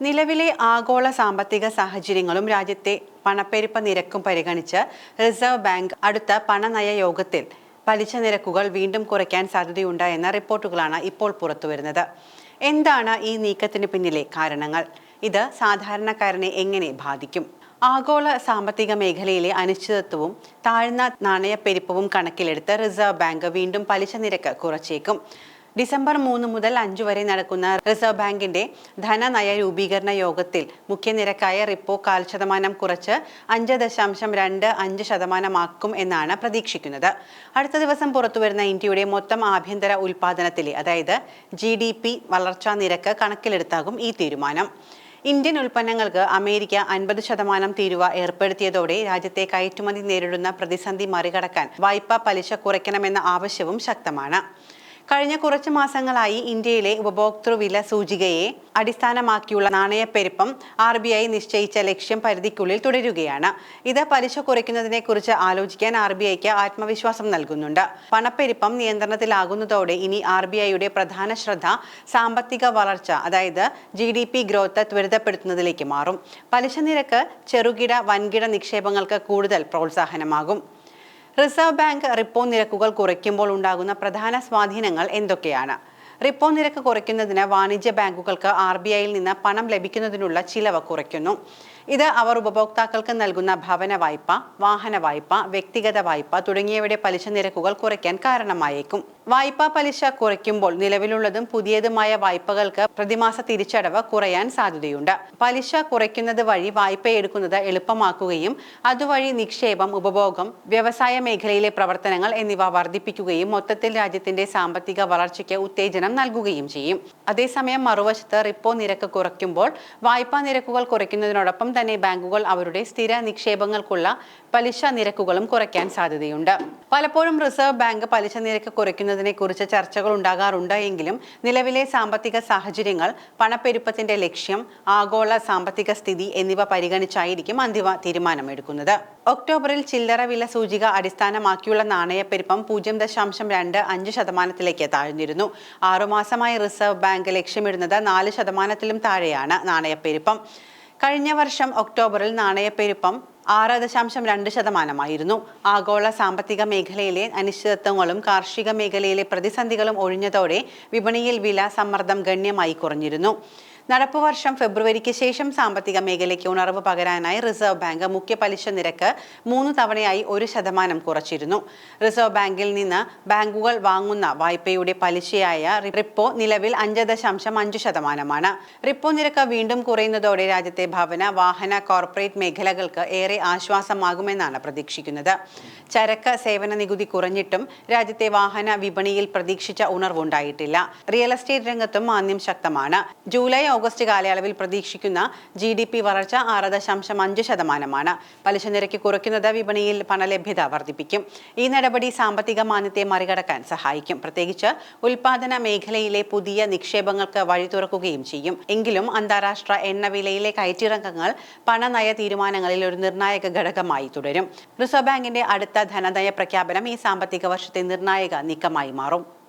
നിലവിലെ ആഗോള സാമ്പത്തിക സാഹചര്യങ്ങളും രാജ്യത്തെ പണപ്പെരുപ്പ നിരക്കും പരിഗണിച്ച് റിസർവ് ബാങ്ക് അടുത്ത പണനയ യോഗത്തിൽ പലിശ നിരക്കുകൾ വീണ്ടും കുറയ്ക്കാൻ സാധ്യതയുണ്ട് എന്ന റിപ്പോർട്ടുകളാണ് ഇപ്പോൾ പുറത്തുവരുന്നത്. എന്താണ് ഈ നീക്കത്തിന് പിന്നിലെ കാരണങ്ങൾ? ഇത് സാധാരണക്കാരനെ എങ്ങനെ ബാധിക്കും? ആഗോള സാമ്പത്തിക മേഖലയിലെ അനിശ്ചിതത്വവും താഴ്ന്ന നാണയപ്പെരുപ്പവും കണക്കിലെടുത്ത് റിസർവ് ബാങ്ക് വീണ്ടും പലിശ നിരക്ക് കുറച്ചേക്കും. ഡിസംബർ മൂന്ന് മുതൽ അഞ്ച് വരെ നടക്കുന്ന റിസർവ് ബാങ്കിന്റെ ധനനയ രൂപീകരണ യോഗത്തിൽ മുഖ്യനിരക്കായ റിപ്പോ കാൽ ശതമാനം കുറച്ച് അഞ്ച് ദശാംശം രണ്ട് അഞ്ച് ശതമാനമാക്കും എന്നാണ് പ്രതീക്ഷിക്കുന്നത്. അടുത്ത ദിവസം പുറത്തുവരുന്ന ഇന്ത്യയുടെ മൊത്തം ആഭ്യന്തര ഉൽപാദനത്തിലെ അതായത് ജി ഡി പി വളർച്ചാ നിരക്ക് കണക്കിലെടുത്താകും ഈ തീരുമാനം. ഇന്ത്യൻ ഉൽപ്പന്നങ്ങൾക്ക് അമേരിക്ക അൻപത് ശതമാനം തീരുവ ഏർപ്പെടുത്തിയതോടെ രാജ്യത്തെ കയറ്റുമതി നേരിടുന്ന പ്രതിസന്ധി മറികടക്കാൻ വായ്പാ പലിശ കുറയ്ക്കണമെന്ന ആവശ്യവും ശക്തമാണ്. കഴിഞ്ഞ കുറച്ച് മാസങ്ങളായി ഇന്ത്യയിലെ ഉപഭോക്തൃ വില സൂചികയെ അടിസ്ഥാനമാക്കിയുള്ള നാണയപ്പെരുപ്പം ആർ ബി ഐ നിശ്ചയിച്ച ലക്ഷ്യം പരിധിക്കുള്ളിൽ തുടരുകയാണ്. ഇത് പലിശ കുറയ്ക്കുന്നതിനെക്കുറിച്ച് ആലോചിക്കാൻ ആർ ബി ഐക്ക് ആത്മവിശ്വാസം നൽകുന്നുണ്ട്. പണപ്പെരുപ്പം നിയന്ത്രണത്തിലാകുന്നതോടെ ഇനി ആർ ബി ഐയുടെ പ്രധാന ശ്രദ്ധ സാമ്പത്തിക വളർച്ച അതായത് ജി ഡി പി ഗ്രോത്ത് ത്വരിതപ്പെടുത്തുന്നതിലേക്ക് മാറും. പലിശ നിരക്ക് ചെറുകിട വൻകിട നിക്ഷേപങ്ങൾക്ക് കൂടുതൽ പ്രോത്സാഹനമാകും. റിസർവ് ബാങ്ക് റിപ്പോ നിരക്കുകൾ കുറയ്ക്കുമ്പോൾ ഉണ്ടാകുന്ന പ്രധാന സ്വാധീനങ്ങൾ എന്തൊക്കെയാണ്? റിപ്പോ നിരക്ക് കുറയ്ക്കുന്നതിന് വാണിജ്യ ബാങ്കുകൾക്ക് ആർ ബി ഐയിൽ നിന്ന് പണം ലഭിക്കുന്നതിനുള്ള ചിലവ് കുറയ്ക്കുന്നു. ഇത് അവർ ഉപഭോക്താക്കൾക്ക് നൽകുന്ന ഭവന വായ്പ വാഹന വായ്പ വ്യക്തിഗത വായ്പ തുടങ്ങിയവയുടെ പലിശ നിരക്കുകൾ കുറയ്ക്കാൻ കാരണമായേക്കും. വായ്പാ പലിശ കുറയ്ക്കുമ്പോൾ നിലവിലുള്ളതും പുതിയതുമായ വായ്പകൾക്ക് പ്രതിമാസ തിരിച്ചടവ് കുറയാൻ സാധ്യതയുണ്ട്. പലിശ കുറയ്ക്കുന്നത് വഴി വായ്പ എടുക്കുന്നത് എളുപ്പമാക്കുകയും അതുവഴി നിക്ഷേപം ഉപഭോഗം വ്യവസായ മേഖലയിലെ പ്രവർത്തനങ്ങൾ എന്നിവ വർദ്ധിപ്പിക്കുകയും മൊത്തത്തിൽ രാജ്യത്തിന്റെ സാമ്പത്തിക വളർച്ചയ്ക്ക് ഉത്തേജനം നൽകുകയും ചെയ്യും. അതേസമയം മറുവശത്ത് റിപ്പോ നിരക്ക് കുറയ്ക്കുമ്പോൾ വായ്പാ നിരക്കുകൾ കുറയ്ക്കുന്നതിനോടൊപ്പം തന്നെ ബാങ്കുകൾ അവരുടെ സ്ഥിര നിക്ഷേപങ്ങൾക്കുള്ള പലിശ നിരക്കുകളും കുറയ്ക്കാൻ സാധ്യതയുണ്ട്. പലപ്പോഴും റിസർവ് ബാങ്ക് പലിശ നിരക്ക് കുറയ്ക്കുന്നതിനെ കുറിച്ച് ചർച്ചകൾ ഉണ്ടാകാറുണ്ട് എങ്കിലും നിലവിലെ സാമ്പത്തിക സാഹചര്യങ്ങൾ പണപ്പെരുപ്പത്തിന്റെ ലക്ഷ്യം ആഗോള സാമ്പത്തിക സ്ഥിതി എന്നിവ പരിഗണിച്ചായിരിക്കും അന്തിമ തീരുമാനമെടുക്കുന്നത്. ഒക്ടോബറിൽ ചില്ലറ വില സൂചിക അടിസ്ഥാനമാക്കിയുള്ള നാണയപ്പെരുപ്പം പൂജ്യം ദശാംശം രണ്ട് അഞ്ച് ശതമാനത്തിലേക്ക് താഴ്ന്നിരുന്നു. ആറുമാസമായി റിസർവ് ബാങ്ക് ലക്ഷ്യമിടുന്നത് നാല് ശതമാനത്തിലും താഴെയാണ് നാണയപ്പെരുപ്പം. കഴിഞ്ഞ വർഷം ഒക്ടോബറിൽ നാണയപ്പെരുപ്പം ആറ് ദശാംശം രണ്ട് ശതമാനമായിരുന്നു. ആഗോള സാമ്പത്തിക മേഖലയിലെ അനിശ്ചിതത്വങ്ങളും കാർഷിക മേഖലയിലെ പ്രതിസന്ധികളും ഒഴിഞ്ഞതോടെ വിപണിയിൽ വില സമ്മർദ്ദം ഗണ്യമായി കുറഞ്ഞിരുന്നു. നടപ്പ് വർഷം ഫെബ്രുവരിക്ക് ശേഷം സാമ്പത്തിക മേഖലയ്ക്ക് ഉണർവ് പകരാനായി റിസർവ് ബാങ്ക് മുഖ്യ പലിശ നിരക്ക് മൂന്ന് തവണയായി ഒരു ശതമാനം കുറച്ചിരുന്നു. റിസർവ് ബാങ്കിൽ നിന്ന് ബാങ്കുകൾ വാങ്ങുന്ന വായ്പയുടെ പലിശയായ റിപ്പോ നിലവിൽ അഞ്ച് ദശാംശം അഞ്ച് ശതമാനമാണ്. റിപ്പോ നിരക്ക് വീണ്ടും കുറയുന്നതോടെ രാജ്യത്തെ ഭവന വാഹന കോർപ്പറേറ്റ് മേഖലകൾക്ക് ഏറെ ആശ്വാസമാകുമെന്നാണ് പ്രതീക്ഷിക്കുന്നത്. ചരക്ക് സേവന നികുതി കുറഞ്ഞിട്ടും രാജ്യത്തെ വാഹന വിപണിയിൽ പ്രതീക്ഷിച്ച ഉണർവുണ്ടായിട്ടില്ല. റിയൽ എസ്റ്റേറ്റ് രംഗത്തും മാന്ദ്യം ശക്തമാണ്. ജൂലൈ ഓഗസ്റ്റ് കാലയളവിൽ പ്രതീക്ഷിക്കുന്ന ജി ഡി പി വളർച്ച ആറ് ദശാംശം അഞ്ച് ശതമാനമാണ്. പലിശ നിരക്ക് കുറയ്ക്കുന്നത് വിപണിയിൽ പണലഭ്യത വർദ്ധിപ്പിക്കും. ഈ നടപടി സാമ്പത്തിക മാന്യത്തെ മറികടക്കാൻ സഹായിക്കും. പ്രത്യേകിച്ച് ഉൽപാദന മേഖലയിലെ പുതിയ നിക്ഷേപങ്ങൾക്ക് വഴി തുറക്കുകയും ചെയ്യും. എങ്കിലും അന്താരാഷ്ട്ര എണ്ണവിലയിലെ കയറ്റിറക്കങ്ങൾ പണനയ തീരുമാനങ്ങളിൽ ഒരു നിർണായക ഘടകമായി തുടരും. റിസർവ് ബാങ്കിന്റെ അടുത്ത ധനനയ പ്രഖ്യാപനം ഈ സാമ്പത്തിക വർഷത്തെ നിർണായക നീക്കമായി മാറും.